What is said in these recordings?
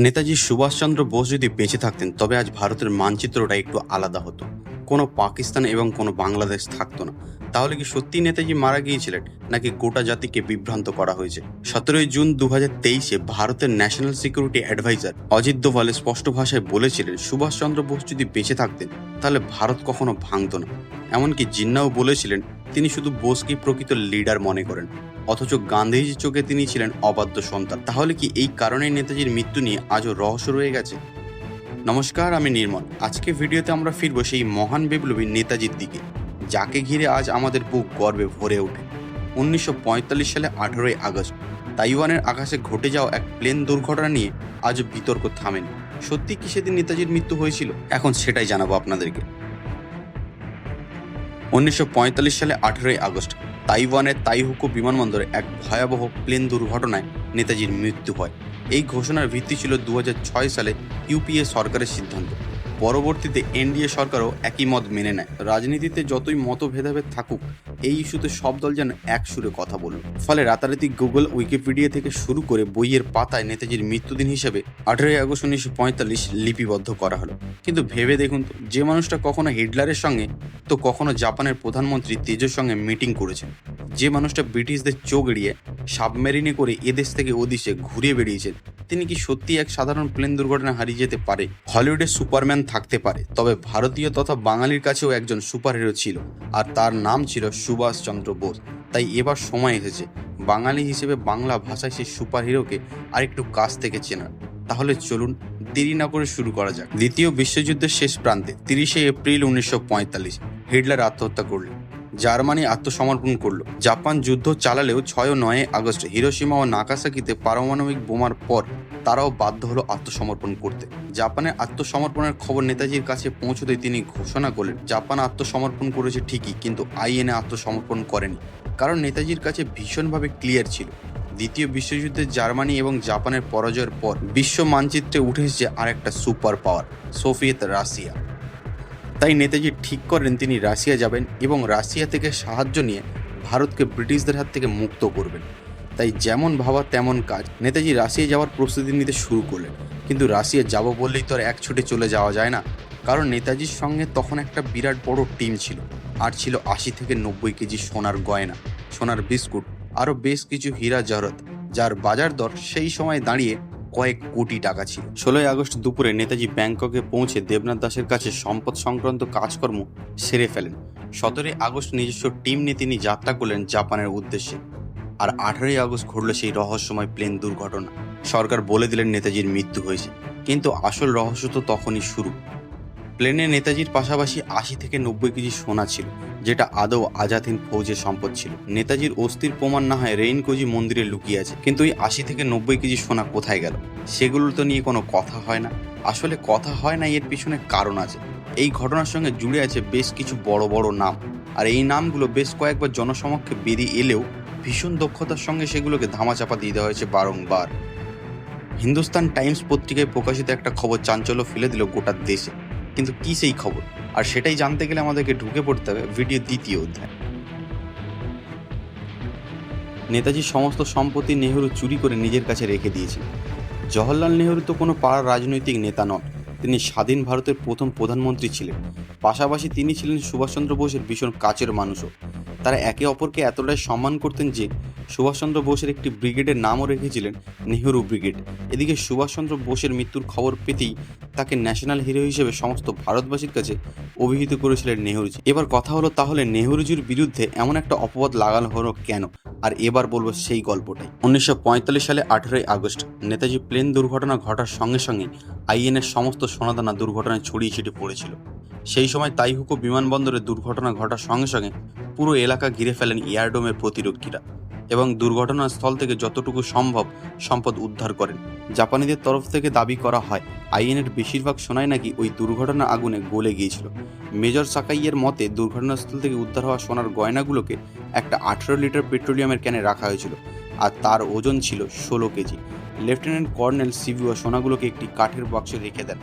নেতাজি সুভাষচন্দ্র বোস যদি বেঁচে থাকতেন, তবে আজ ভারতের মানচিত্রটা একটু আলাদা হতো। কোনো পাকিস্তান এবং কোনো বাংলাদেশ থাকতো না। তাহলে কি সত্যি নেতাজি মারা গিয়েছিলেন? নাকি গোটা জাতিকে বিভ্রান্ত করা হয়েছে? সতেরোই জুন দু তেইশে ভারতের ন্যাশনাল সিকিউরিটি অ্যাডভাইজার অজিত দোভালে স্পষ্ট ভাষায় বলেছিলেন, সুভাষচন্দ্র বোস যদি বেঁচে থাকতেন, তাহলে ভারত কখনো ভাঙতো না। এমনকি জিন্নাও বলেছিলেন, তিনি শুধু বোসকেই প্রকৃত লিডার মনে করেন, অথচ গান্ধীজির চোখে তিনি ছিলেন অবাধ্য সন্তান। তাহলে কি এই কারণেই নেতাজির মৃত্যু নিয়ে আজও রহস্য রয়ে গেছে? নমস্কার, আমি নির্মল। আজকে ভিডিওতে আমরা ফিরবো সেই মহান বিপ্লবী নেতাজির দিকে। যাকে ঘিরে আজ আমাদের বুক গর্বে ভরে ওঠে। উনিশশো পঁয়তাল্লিশ সালে আঠেরোই আগস্ট, তাইওয়ানের আকাশে ঘটে যাওয়া এক প্লেন দুর্ঘটনা নিয়ে আজও বিতর্ক থামেনি। সত্যি কি সেদিন নেতাজির মৃত্যু হয়েছিল? এখন সেটাই জানাব আপনাদেরকে। উনিশশো পঁয়তাল্লিশ সালে আঠেরোই আগস্ট, তাইওয়ানের তাইহুকো বিমানবন্দরে এক ভয়াবহ প্লেন দুর্ঘটনায় নেতাজির মৃত্যু হয়। এই ঘোষণার ভিত্তি ছিল দু হাজার ছয় সালে ইউপিএ সরকারের সিদ্ধান্ত। পরবর্তীতে এনডিএ সরকারও একই মত মেনে নেয়। রাজনীতিতে যতই মত ভেদাভেদ থাকুক, এই ইস্যুতে সব দল যেন এক সুরে কথা বলল ফলে রাতারাতি গুগল উইকিপিডিয়া থেকে শুরু করে বইয়ের পাতায় নেতাজির মৃত্যুদিন হিসেবে আঠেরোই আগস্ট উনিশশো পঁয়তাল্লিশ লিপিবদ্ধ করা হলো। কিন্তু ভেবে দেখুন তো, যে মানুষটা কখনো হিটলারের সঙ্গে, তো কখনো জাপানের প্রধানমন্ত্রী তেজোর সঙ্গে মিটিং করেছেন যে মানুষটা ব্রিটিশদের চোখ এড়িয়ে সাবমেরিনে করে এদেশ থেকে ওদেশে ঘুরে বেরিয়েছেন তিনি কি সত্যি এক সাধারণ প্লেন দুর্ঘটনা হারিয়ে যেতে পারে? হলিউডে সুপারম্যান থাকতে পারে, তবে ভারতীয় তথা বাঙালির কাছেও একজন সুপারহিরো ছিল, আর তার নাম ছিল সুভাষচন্দ্র বোস। তাই এবার সময় এসেছে। বাঙালি হিসেবে বাংলা ভাষায় সেই সুপারহিরোকে আরেকটু কাছ থেকে চেনার। তাহলে চলুন দেরি না করে শুরু করা যাক। দ্বিতীয় বিশ্বযুদ্ধের শেষ প্রান্তে তিরিশে এপ্রিল উনিশশো পঁয়তাল্লিশ, হিটলার আত্মহত্যা করলেন। জার্মানি আত্মসমর্পণ করল। জাপান যুদ্ধ চালালেও ছয় নয় আগস্ট হিরোসীমা ও নাকাসাকিতে পারমাণবিক বোমার পর তারাও বাধ্য হলো আত্মসমর্পণ করতে। জাপানের আত্মসমর্পণের খবর নেতাজির কাছে পৌঁছতে তিনি ঘোষণা করলেন, জাপান আত্মসমর্পণ করেছে ঠিকই, কিন্তু আইএনএ আত্মসমর্পণ করেনি। কারণ নেতাজির কাছে ভীষণভাবে ক্লিয়ার ছিল, দ্বিতীয় বিশ্বযুদ্ধে জার্মানি এবং জাপানের পরাজয়ের পর বিশ্ব মানচিত্রে উঠে এসেছে আরেকটা সুপার পাওয়ার, সোভিয়েত রাশিয়া। তাই নেতাজি ঠিক করেন তিনি রাশিয়া যাবেন এবং রাশিয়া থেকে সাহায্য নিয়ে ভারতকে ব্রিটিশদের হাত থেকে মুক্ত করবেন। তাই যেমন ভাবা তেমন কাজ। নেতাজি রাশিয়া যাওয়ার প্রস্তুতি নিতে শুরু করলেন। কিন্তু রাশিয়া যাব বললেই তো আর এক ছুটে চলে যাওয়া যায় না। কারণ নেতাজির সঙ্গে তখন একটা বিরাট বড় টিম ছিল। আর ছিল আশি থেকে নব্বই কেজি সোনার গয়না, সোনার বিস্কুট, আরও বেশ কিছু হীরা জহরত, যার বাজার দর সেই সময় দাঁড়িয়ে কয়েক কোটি টাকা ছিল। ষোলোই আগস্ট দুপুরে নেতাজি ব্যাংককে পৌঁছে দেবনাথ দাসের কাছে সম্পদ সংক্রান্ত কাজকর্ম সেরে ফেলেন। সতেরোই আগস্ট নিজস্ব টিম নিয়ে তিনি যাত্রা করলেন জাপানের উদ্দেশ্যে। আর আঠারোই আগস্ট ঘটল সেই রহস্যময় প্লেন দুর্ঘটনা। সরকার বলে দিলেন নেতাজির মৃত্যু হয়েছে। কিন্তু আসল রহস্য তো তখনই শুরু। প্লেনে নেতাজির পাশাপাশি আশি থেকে নব্বই কেজি সোনা ছিল, যেটা আদৌ আজাদহীন ফৌজের সম্পদ ছিল। নেতাজির অস্থির প্রমাণ না হয় রেইনকোজি মন্দিরে লুকিয়ে আছে। কিন্তু এই আশি থেকে নব্বই কেজি সোনা কোথায় গেল? সেগুলো তো নিয়ে কোনো কথা হয় না। আসলে কথা হয় না, এর পিছনে কারণ আছে। এই ঘটনার সঙ্গে জুড়ে আছে বেশ কিছু বড় বড় নাম। আর এই নামগুলো বেশ কয়েকবার জনসমক্ষে বেরিয়ে এলেও ভীষণ দক্ষতার সঙ্গে সেগুলোকে ধামাচাপা দিয়ে দেওয়া হয়েছে বারংবার। হিন্দুস্তান টাইমস পত্রিকায় প্রকাশিত একটা খবর চাঞ্চল্য ফেলে দিল গোটা দেশে। কিন্তু কি সেই খবর? আর সেটাই জানতে গেলে আমাদেরকে ঢুকে পড়তে হবে ভিডিও দ্বিতীয় অধ্যায়। নেতাজির সমস্ত সম্পত্তি নেহরু চুরি করে নিজের কাছে রেখে দিয়েছিল। জওহরলাল নেহরু তো কোনো পাড়ার রাজনৈতিক নেতা নন, তিনি স্বাধীন ভারতের প্রথম প্রধানমন্ত্রী ছিলেন। পাশাপাশি তিনি ছিলেন সুভাষচন্দ্র বোসের ভীষণ কাছের মানুষও। তারা একে অপরকে এতটাই সম্মান করতেন যে সুভাষচন্দ্র বোসের একটি ব্রিগেডের নামও রেখেছিলেন নেহরু ব্রিগেড। এদিকে সুভাষচন্দ্র বোসের মৃত্যুর খবর পেতেই তাকে ন্যাশনাল হিরো হিসেবে সমস্ত ভারতবাসীর কাছে অভিহিত করেছিলেন নেহরুজি। এবার কথা হলো তাহলে নেহরুজির বিরুদ্ধে এমন একটা অপবাদ লাগানো হলো কেন? আর এবার বলব সেই গল্পটাই। উনিশশো পঁয়তাল্লিশ সালে আঠেরোই আগস্ট নেতাজি প্লেন দুর্ঘটনা ঘটার সঙ্গে সঙ্গে আইএনএর সমস্ত সোনাদানা দুর্ঘটনায় ছড়িয়ে ছিটিয়ে পড়েছিল। সেই সময় তাইহুকো বিমানবন্দরে দুর্ঘটনা ঘটার সঙ্গে সঙ্গে পুরো এলাকা ঘিরে ফেলেন এয়ারডোমের প্রতিরক্ষীরা। এবং দুর্ঘটনাস্থল থেকে যতটুকু সম্ভব সম্পদ উদ্ধার করেন। জাপানিদের তরফ থেকে দাবি করা হয় আইএনের বেশিরভাগ সোনাই নাকি ওই দুর্ঘটনা আগুনে গলে গিয়েছিল। মেজর সাকাইয়ের মতে, দুর্ঘটনাস্থল থেকে উদ্ধার হওয়া সোনার গয়নাগুলোকে একটা আঠেরো লিটার পেট্রোলিয়ামের ক্যানে রাখা হয়েছিল আর তার ওজন ছিল ষোলো কেজি। লেফটেন্যান্ট কর্নেল সিভিও সোনাগুলোকে একটি কাঠের বাক্সে রেখে দেন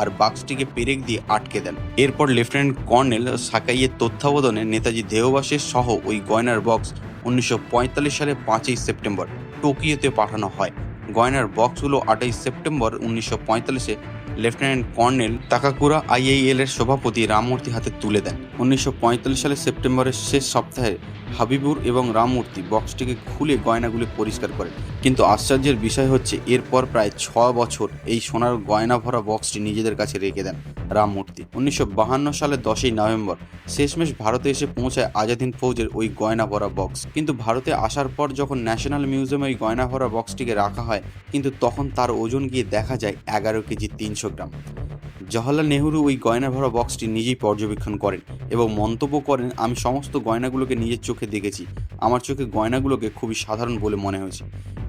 আর বাক্সটিকে পেরেক দিয়ে আটকে দেন। এরপর লেফটেন্যান্ট কর্নেল সাকাইয়ের তত্ত্বাবধানে নেতাজি দেহবাসের সহ ওই গয়নার বক্স উনিশশো পঁয়তাল্লিশ সালে পাঁচই সেপ্টেম্বর টোকিওতে পাঠানো হয়। গয়নার বক্সগুলো আটই সেপ্টেম্বর উনিশশো পঁয়তাল্লিশে লেফটেন্যান্ট কর্নেল তাকাকুরা আইএইএল এর সভাপতি রামমূর্তি হাতে তুলে দেন। উনিশশো পঁয়তাল্লিশ সালের সেপ্টেম্বরের শেষ সপ্তাহে হাবিবুর এবং রামমূর্তি বক্সটিকে খুলে গয়নাগুলি পরিষ্কার করেন। কিন্তু আশ্চর্যের বিষয় হচ্ছে, এরপর প্রায় ছ বছর এই সোনার গয়না ভরা বক্সটি নিজেদের কাছে রেখে দেন রামমূর্তি। উনিশশো সালের দশই নভেম্বর শেষমেশ ভারতে এসে পৌঁছায় আজাদিন ফৌজের ওই গয়না ভরা বক্স। কিন্তু ভারতে আসার পর যখন ন্যাশনাল মিউজিয়ামে ওই গয়না ভরা বক্সটিকে রাখা হয়, কিন্তু তখন তার ওজন গিয়ে দেখা যায় এগারো কেজি তিনশো গ্রাম জওহরলাল নেহরু ওই গয়না ভরা বক্সটি নিজেই পর্যবেক্ষণ করেন এবং মন্তব্য করেন, আমি সমস্ত গয়নাগুলোকে নিজের চোখে দেখেছি। আমার চোখে গয়নাগুলোকে খুবই সাধারণ বলে মনে হয়েছে।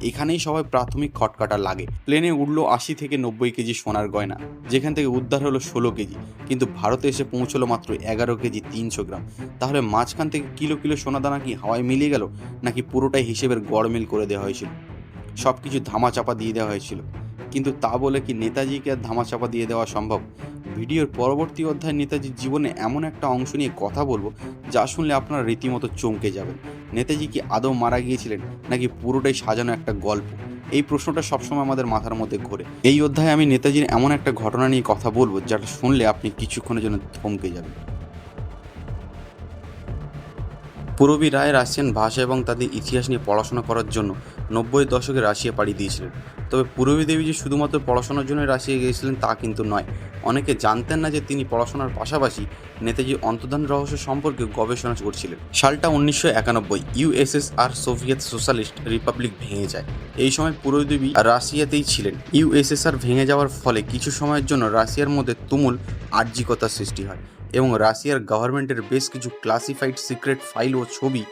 এখানেই সবাই প্রাথমিক খটকাটা লাগে। প্লেনে উঠল আশি থেকে নব্বই কেজি সোনার গয়না, যেখান থেকে উদ্ধার হলো ষোলো কেজি। কিন্তু ভারতে এসে পৌঁছলো মাত্র এগারো কেজি তিনশো গ্রাম। তাহলে মাঝখান থেকে কিলো কিলো সোনা দানা কি হাওয়ায় মিলিয়ে গেল, নাকি পুরোটাই হিসেবের গড়মিল করে দেওয়া হয়েছিল? সব কিছু ধামাচাপা দিয়ে দেওয়া হয়েছিল। কিন্তু তা বলে কি নেতাজিকে আর ধামাচাপা দিয়ে দেওয়া সম্ভব? ভিডিওর পরবর্তী অধ্যায় নেতাজির জীবনে এমন একটা অংশ নিয়ে কথা বলব, যা শুনলে আপনারা রীতিমতো চমকে যাবেন। নেতাজি কি আদৌ মারা গিয়েছিলেন, নাকি পুরোটাই সাজানো একটা গল্প? এই প্রশ্নটা সবসময় আমাদের মাথার মধ্যে ঘোরে। এই অধ্যায়ে আমি নেতাজির এমন একটা ঘটনা নিয়ে কথা বলব, যেটা শুনলে আপনি কিছুক্ষণের জন্য থমকে যাবেন। পূরবী রায় রাশিয়ান ভাষা এবং তাদের ইতিহাস নিয়ে পড়াশোনা করার জন্য। নব্বই দশকে রাশিয়া পাড়ি দিয়েছিলেন। তবে পূরবী দেবী যে শুধুমাত্র পড়াশোনার জন্য রাশিয়া গিয়েছিলেন তা কিন্তু নয়। অনেকে জানতেন না যে তিনি পড়াশোনার পাশাপাশি নেতাজির অন্তর্ধান রহস্য সম্পর্কে গবেষণা করছিলেন। সালটা উনিশশো একানব্বই ইউএসএসআর সোভিয়েত সোশ্যালিস্ট রিপাবলিক ভেঙে যায়। এই সময় পূরবী রাশিয়াতেই ছিলেন। ইউএসএসআর ভেঙে যাওয়ার ফলে কিছু সময়ের জন্য রাশিয়ার মধ্যে তুমুল আর্জিকতার সৃষ্টি হয়। এবং রাশিয়ার গভর্নমেন্টের বেশ কিছু ক্লাসিফাইড সিক্রেট ফাইল ও ছবি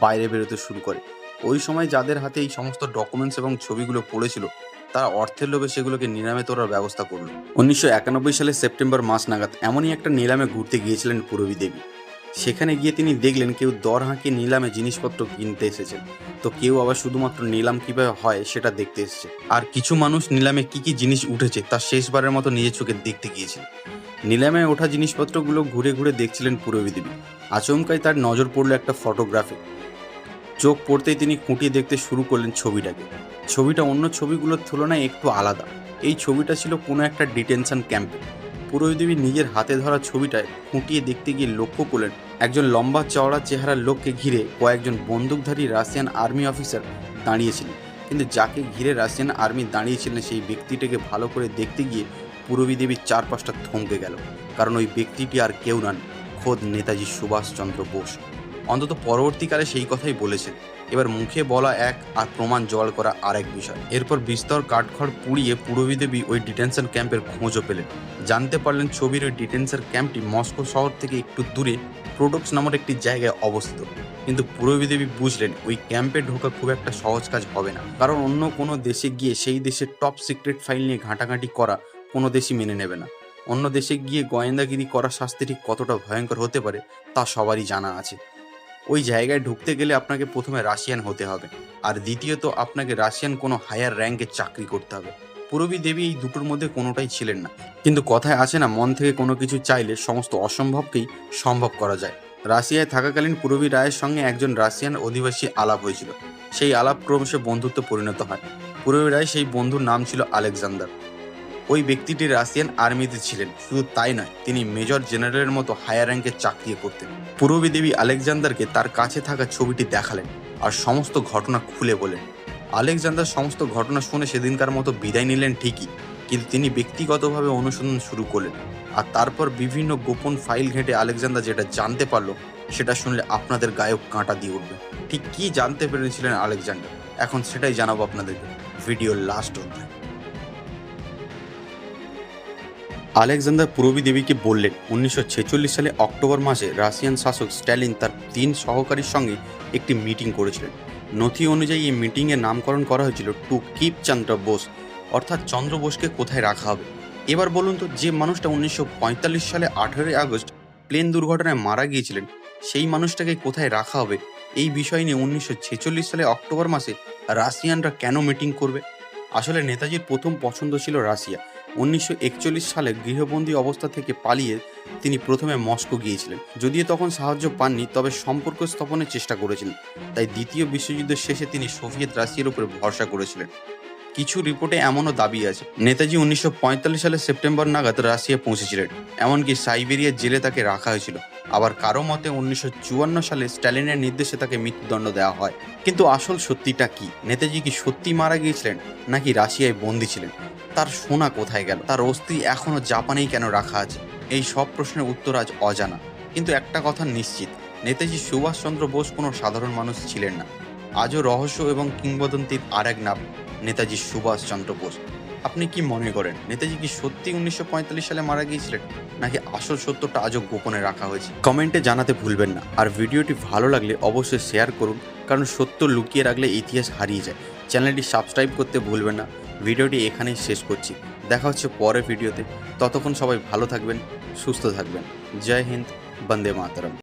বাইরে বেরোতে শুরু করে। ওই সময় যাদের হাতে এই সমস্ত ডকুমেন্টস এবং ছবিগুলো পড়েছিল, তারা অর্থের লোভে সেগুলোকে নিলামে তোলার ব্যবস্থা করল। উনিশশো একানব্বই সালের সেপ্টেম্বর মাস নাগাদ এমনই একটা নিলামে ঘুরতে গিয়েছিলেন পূরবী দেবী। সেখানে গিয়ে তিনি দেখলেন কেউ দর হাঁকিয়ে নিলামে জিনিসপত্র কিনতে এসেছেন। তো কেউ আবার শুধুমাত্র নিলাম কীভাবে হয় সেটা দেখতে এসেছে। আর কিছু মানুষ নিলামে কি কি জিনিস উঠেছে তা শেষবারের মতো নিজের চোখে দেখতে গিয়েছিল। নিলামে ওঠা জিনিসপত্রগুলো ঘুরে ঘুরে দেখছিলেন পূরবী দেবী। আচমকাই তার নজর পড়ল একটা ফটোগ্রাফি চোখ পড়তেই তিনি খুঁটিয়ে দেখতে শুরু করলেন ছবিটাকে। ছবিটা অন্য ছবিগুলোর তুলনায় একটু আলাদা। এই ছবিটা ছিল কোনো একটা ডিটেনশন ক্যাম্পে পুরোদেবী নিজের হাতে ধরা ছবিটায় খুঁটিয়ে দেখতে গিয়ে লক্ষ্য করলেন, একজন লম্বা চওড়া চেহারার লোককে ঘিরে কয়েকজন বন্দুকধারী রাশিয়ান আর্মি অফিসার দাঁড়িয়েছিলেন। কিন্তু যাকে ঘিরে রাশিয়ান আর্মি দাঁড়িয়েছিলেন সেই ব্যক্তিটাকে ভালো করে দেখতে গিয়ে পূরবী দেবীর চারপাশটা থমকে গেল, কারণ ওই ব্যক্তিটি আর কেউ নন খোদ নেতাজি সুভাষচন্দ্র বোস। অন্তত পরবর্তীকালে সেই কথাই বলেছেন। এবার মুখে বলা এক আর প্রমাণ জোগাড় করা আরেক বিষয়। এরপর বিস্তর কাঠখড় পুড়িয়ে পূরবী দেবী ওই ডিটেনশন ক্যাম্পের খোঁজও পেলেন। জানতে পারলেন ছবির ওই ডিটেনশন ক্যাম্পটি মস্কো শহর থেকে একটু দূরে প্রোডক্টস নামের একটি জায়গায় অবস্থিত। কিন্তু পূরবী দেবী বুঝলেন, ওই ক্যাম্পে ঢোকা খুব একটা সহজ কাজ হবে না। কারণ অন্য কোনো দেশে গিয়ে সেই দেশের টপ সিক্রেট ফাইল নিয়ে ঘাঁটাঘাঁটি করা কোনো দেশই মেনে নেবে না। অন্য দেশে গিয়ে গোয়েন্দাগিরি করা শাস্তি ঠিক কতটা ভয়ঙ্কর হতে পারে, তা সবারই জানা আছে। ওই জায়গায় ঢুকতে গেলে আপনাকে প্রথমে রাশিয়ান হতে হবে, আর দ্বিতীয়ত আপনাকে রাশিয়ান কোনো হায়ার র্যাঙ্কে চাকরি করতে হবে। পূরবী দেবী এই দুটোর মধ্যে কোনোটাই ছিলেন না। কিন্তু কথায় আছে না, মন থেকে কোনো কিছু চাইলে সমস্ত অসম্ভবকেই সম্ভব করা যায়। রাশিয়ায় থাকাকালীন পূরবী রায়ের সঙ্গে একজন রাশিয়ান অধিবাসী আলাপ হয়েছিল। সেই আলাপ ক্রমশ বন্ধুত্ব পরিণত হয়। পূরবী রায় সেই বন্ধুর নাম ছিল আলেকজান্ডার। ওই ব্যক্তিটি রাশিয়ান আর্মিতে ছিলেন, শুধু তাই নয়, তিনি মেজর জেনারেলের মতো হায়ার র্যাঙ্কের চাকরি করতেন। পূর্ববী দেবী আলেকজান্ডারকে তার কাছে থাকা ছবিটি দেখালেন আর সমস্ত ঘটনা খুলে বলেন। আলেকজান্ডার সমস্ত ঘটনা শুনে সেদিনকার মতো বিদায় নিলেন ঠিকই, কিন্তু তিনি ব্যক্তিগতভাবে অনুসন্ধান শুরু করলেন আর তারপর বিভিন্ন গোপন ফাইল ঘেঁটে আলেকজান্ডার যেটা জানতে পারল, সেটা শুনলে আপনাদের গায়ক কাঁটা দিয়ে উঠবে। ঠিক কি জানতে পেরেছিলেন আলেকজান্ডার? এখন সেটাই জানাব আপনাদেরকে, ভিডিওর লাস্ট অধ্যায়। আলেকজান্ডার পূরবী দেবীকে বললেন, উনিশশো ছেচল্লিশ সালে অক্টোবর মাসে রাশিয়ান শাসক স্ট্যালিন তার তিন সহকারীর সঙ্গে একটি মিটিং করেছিলেন। নথি অনুযায়ী এই মিটিংয়ের নামকরণ করা হয়েছিল টু কিপ চন্দ্র বোস, অর্থাৎ চন্দ্র বোসকে কোথায় রাখা হবে। এবার বলুন তো, যে মানুষটা উনিশশো পঁয়তাল্লিশ সালে আঠেরোই আগস্ট প্লেন দুর্ঘটনায় মারা গিয়েছিলেন, সেই মানুষটাকে কোথায় রাখা হবে? এই বিষয় নিয়ে উনিশশো ছেচল্লিশ সালে অক্টোবর মাসে রাশিয়ানরা কেন মিটিং করবে? আসলে নেতাজির প্রথম পছন্দ ছিল রাশিয়া। উনিশশো একচল্লিশ সালে গৃহবন্দী অবস্থা থেকে পালিয়ে তিনি প্রথমে মস্কো গিয়েছিলেন। যদিও তখন সাহায্য পাননি, তবে সম্পর্ক স্থাপনের চেষ্টা করেছিলেন। তাই দ্বিতীয় বিশ্বযুদ্ধের শেষে তিনি সোভিয়েত রাশিয়ার উপরে ভরসা করেছিলেন। কিছু রিপোর্টে এমনও দাবি আছে। নেতাজি উনিশশো পঁয়তাল্লিশ সালে সেপ্টেম্বর নাগাদ রাশিয়া পৌঁছেছিলেন, এমনকি সাইবেরিয়ার জেলে তাকে রাখা হয়েছিল। আবার কারও মতে উনিশশো চুয়ান্ন সালে স্ট্যালিনের নির্দেশে তাকে মৃত্যুদণ্ড দেওয়া হয়। কিন্তু আসল সত্যিটা কি? নেতাজি কি সত্যি মারা গিয়েছিলেন, নাকি রাশিয়ায় বন্দী ছিলেন? তার সোনা কোথায় গেল? তার অস্থি এখনও জাপানেই কেন রাখা আছে? এই সব প্রশ্নের উত্তর আজ অজানা। কিন্তু একটা কথা নিশ্চিত, নেতাজি সুভাষচন্দ্র বোস কোনো সাধারণ মানুষ ছিলেন না। আজও রহস্য এবং কিংবদন্তির আর এক নাম নেতাজি সুভাষচন্দ্র বোস। আপনি কি মনে করেন, নেতাজি কি সত্যি উনিশশো পঁয়তাল্লিশ সালে মারা গিয়েছিলেন, নাকি আসল সত্যটা আজও গোপনে রাখা হয়েছে? কমেন্টে জানাতে ভুলবেন না, আর ভিডিওটি ভালো লাগলে অবশ্যই শেয়ার করুন, কারণ সত্য লুকিয়ে রাখলে ইতিহাস হারিয়ে যায়। চ্যানেলটি সাবস্ক্রাইব করতে ভুলবেন না, ভিডিওটি এখানেই শেষ করছি, দেখা হচ্ছে পরের ভিডিওতে, ততক্ষণ সবাই ভালো থাকবেন, সুস্থ থাকবেন। জয় হিন্দ, বন্দে মাতরম।